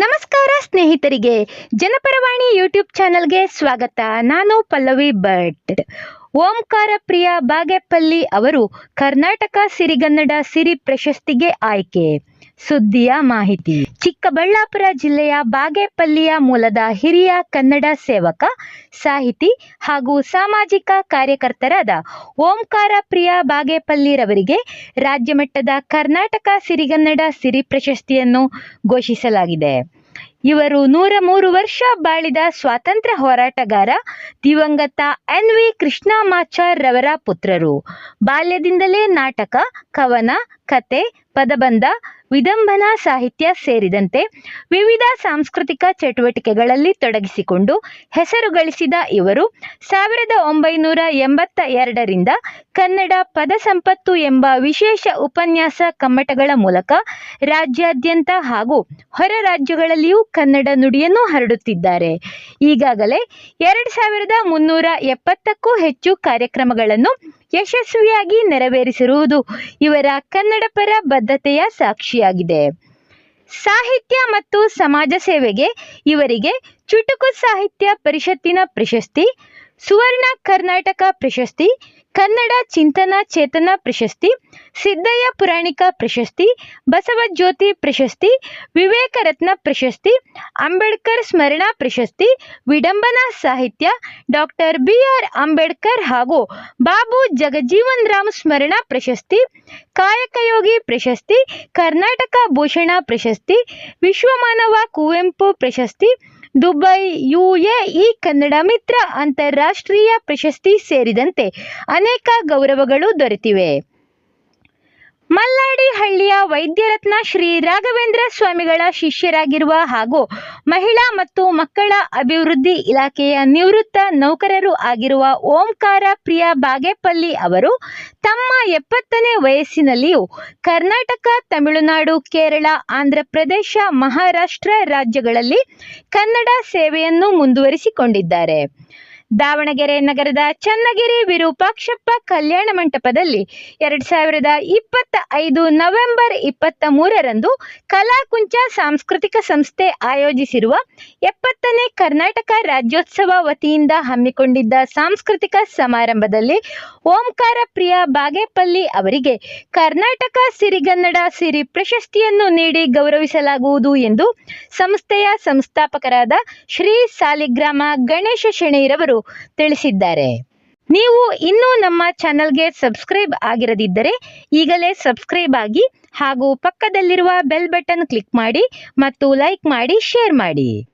ನಮಸ್ಕಾರ ಸ್ನೇಹಿತರಿಗೆ, ಜನಪರವಾಣಿ ಯೂಟ್ಯೂಬ್ ಚಾನಲ್ಗೆ ಸ್ವಾಗತ. ನಾನು ಪಲ್ಲವಿ ಭಟ್. ಓಂಕಾರ ಪ್ರಿಯ ಬಾಗೇಪಲ್ಲಿ ಅವರು ಕರ್ನಾಟಕ ಸಿರಿಗನ್ನಡ ಸಿರಿ ಪ್ರಶಸ್ತಿಗೆ ಆಯ್ಕೆ. ಸುದ್ದಿಯ ಮಾಹಿತಿ. ಚಿಕ್ಕಬಳ್ಳಾಪುರ ಜಿಲ್ಲೆಯ ಬಾಗೇಪಲ್ಲಿಯ ಮೂಲದ ಹಿರಿಯ ಕನ್ನಡ ಸೇವಕ, ಸಾಹಿತಿ ಹಾಗೂ ಸಾಮಾಜಿಕ ಕಾರ್ಯಕರ್ತರಾದ ಓಂಕಾರ ಪ್ರಿಯ ಬಾಗೇಪಲ್ಲಿರವರಿಗೆ ರಾಜ್ಯಮಟ್ಟದ ಕರ್ನಾಟಕ ಸಿರಿಗನ್ನಡ ಸಿರಿ ಪ್ರಶಸ್ತಿಯನ್ನು ಘೋಷಿಸಲಾಗಿದೆ. ಇವರು ನೂರ ಮೂರು ವರ್ಷ ಬಾಳಿದ ಸ್ವಾತಂತ್ರ್ಯ ಹೋರಾಟಗಾರ ದಿವಂಗತ ಎನ್ ವಿ ಕೃಷ್ಣಮಾಚಾರ್ ರವರ ಪುತ್ರರು. ಬಾಲ್ಯದಿಂದಲೇ ನಾಟಕ, ಕವನ, ಕತೆ ಪದಬಂಧ ವಿದಂಬನಾ ಸಾಹಿತ್ಯ ಸೇರಿದಂತೆ ವಿವಿಧ ಸಾಂಸ್ಕೃತಿಕ ಚಟುವಟಿಕೆಗಳಲ್ಲಿ ತೊಡಗಿಸಿಕೊಂಡು ಹೆಸರು ಗಳಿಸಿದ ಇವರು ಸಾವಿರದ ಒಂಬೈನೂರ ಎಂಬತ್ತ ಎರಡರಿಂದ ಕನ್ನಡ ಪದ ಸಂಪತ್ತು ಎಂಬ ವಿಶೇಷ ಉಪನ್ಯಾಸ ಕಮ್ಮಟಗಳ ಮೂಲಕ ರಾಜ್ಯಾದ್ಯಂತ ಹಾಗೂ ಹೊರ ರಾಜ್ಯಗಳಲ್ಲಿಯೂ ಕನ್ನಡ ನುಡಿಯನ್ನು ಹರಡುತ್ತಿದ್ದಾರೆ. ಈಗಾಗಲೇ ಎರಡು ಸಾವಿರದ ಮುನ್ನೂರ ಎಪ್ಪತ್ತಕ್ಕೂ ಹೆಚ್ಚು ಕಾರ್ಯಕ್ರಮಗಳನ್ನು ಯಶಸ್ವಿಯಾಗಿ ನೆರವೇರಿಸಿರುವುದು ಇವರ ಕನ್ನಡಪರ ಬದ್ಧತೆಯ ಸಾಕ್ಷಿಯಾಗಿದೆ. ಸಾಹಿತ್ಯ ಮತ್ತು ಸಮಾಜ ಸೇವೆಗೆ ಇವರಿಗೆ ಚುಟುಕು ಸಾಹಿತ್ಯ ಪರಿಷತ್ತಿನ ಪ್ರಶಸ್ತಿ ಸುವರ್ಣ ಕರ್ನಾಟಕ ಪ್ರಶಸ್ತಿ, ಕನ್ನಡ ಚಿಂತನ ಚೇತನ ಪ್ರಶಸ್ತಿ, ಸಿದ್ದಯ್ಯ ಪುರಾಣಿಕ ಪ್ರಶಸ್ತಿ, ಬಸವಜ್ಯೋತಿ ಪ್ರಶಸ್ತಿ ವಿವೇಕ ರತ್ನ ಪ್ರಶಸ್ತಿ, ಅಂಬೇಡ್ಕರ್ ಸ್ಮರಣಾ ಪ್ರಶಸ್ತಿ, ವಿಡಂಬನಾ ಸಾಹಿತ್ಯ, ಡಾಕ್ಟರ್ ಬಿ ಆರ್ ಅಂಬೇಡ್ಕರ್ ಹಾಗೂ ಬಾಬು ಜಗಜೀವನ್ ರಾಮ್ ಸ್ಮರಣಾ ಪ್ರಶಸ್ತಿ, ಕಾಯಕಯೋಗಿ ಪ್ರಶಸ್ತಿ, ಕರ್ನಾಟಕ ಭೂಷಣ ಪ್ರಶಸ್ತಿ, ವಿಶ್ವಮಾನವ ಕುವೆಂಪು ಪ್ರಶಸ್ತಿ ದುಬೈ ಯುಎಇ ಕನ್ನಡ ಮಿತ್ರ ಅಂತಾರಾಷ್ಟ್ರೀಯ ಪ್ರಶಸ್ತಿ ಸೇರಿದಂತೆ ಅನೇಕ ಗೌರವಗಳು ದೊರೆತಿವೆ. ಮಲ್ಲಾಡಿಹಳ್ಳಿಯ ವೈದ್ಯರತ್ನ ಶ್ರೀ ರಾಘವೇಂದ್ರ ಸ್ವಾಮಿಗಳ ಶಿಷ್ಯರಾಗಿರುವ ಹಾಗೂ ಮಹಿಳಾ ಮತ್ತು ಮಕ್ಕಳ ಅಭಿವೃದ್ಧಿ ಇಲಾಖೆಯ ನಿವೃತ್ತ ನೌಕರರು ಆಗಿರುವ ಓಂಕಾರ ಪ್ರಿಯ ಬಾಗೇಪಲ್ಲಿ ಅವರು ತಮ್ಮ ಎಪ್ಪತ್ತನೇ ವಯಸ್ಸಿನಲ್ಲಿಯೂ ಕರ್ನಾಟಕ, ತಮಿಳುನಾಡು, ಕೇರಳ, ಆಂಧ್ರಪ್ರದೇಶ, ಮಹಾರಾಷ್ಟ್ರ ರಾಜ್ಯಗಳಲ್ಲಿ ಕನ್ನಡ ಸೇವೆಯನ್ನು ಮುಂದುವರಿಸಿಕೊಂಡಿದ್ದಾರೆ. ದಾವಣಗೆರೆ ನಗರದ ಚನ್ನಗಿರಿ ವಿರೂಪಾಕ್ಷಪ್ಪ ಕಲ್ಯಾಣ ಮಂಟಪದಲ್ಲಿ ಎರಡ್ ಸಾವಿರದ ಇಪ್ಪತ್ತ ಐದು ನವೆಂಬರ್ ಇಪ್ಪತ್ತ ಮೂರರಂದು ಕಲಾಕುಂಚ ಸಾಂಸ್ಕೃತಿಕ ಸಂಸ್ಥೆ ಆಯೋಜಿಸಿರುವ ಎಪ್ಪತ್ತನೇ ಕರ್ನಾಟಕ ರಾಜ್ಯೋತ್ಸವ ವತಿಯಿಂದ ಹಮ್ಮಿಕೊಂಡಿದ್ದ ಸಾಂಸ್ಕೃತಿಕ ಸಮಾರಂಭದಲ್ಲಿ ಓಂಕಾರ ಪ್ರಿಯ ಬಾಗೇಪಲ್ಲಿ ಅವರಿಗೆ ಕರ್ನಾಟಕ ಸಿರಿಗನ್ನಡ ಸಿರಿ ಪ್ರಶಸ್ತಿಯನ್ನು ನೀಡಿ ಗೌರವಿಸಲಾಗುವುದು ಎಂದು ಸಂಸ್ಥೆಯ ಸಂಸ್ಥಾಪಕರಾದ ಶ್ರೀ ಸಾಲಿಗ್ರಾಮ ಗಣೇಶ ಶೆಣೈರವರು ತಿಳಿಸಿದ್ದಾರೆ. ನೀವು ಇನ್ನೂ ನಮ್ಮ ಚಾನಲ್ಗೆ ಸಬ್ಸ್ಕ್ರೈಬ್ ಆಗಿರದಿದ್ದರೆ ಈಗಲೇ ಸಬ್ಸ್ಕ್ರೈಬ್ ಆಗಿ ಹಾಗೂ ಪಕ್ಕದಲ್ಲಿರುವ ಬೆಲ್ ಬಟನ್ ಕ್ಲಿಕ್ ಮಾಡಿ ಮತ್ತು ಲೈಕ್ ಮಾಡಿ, ಶೇರ್ ಮಾಡಿ.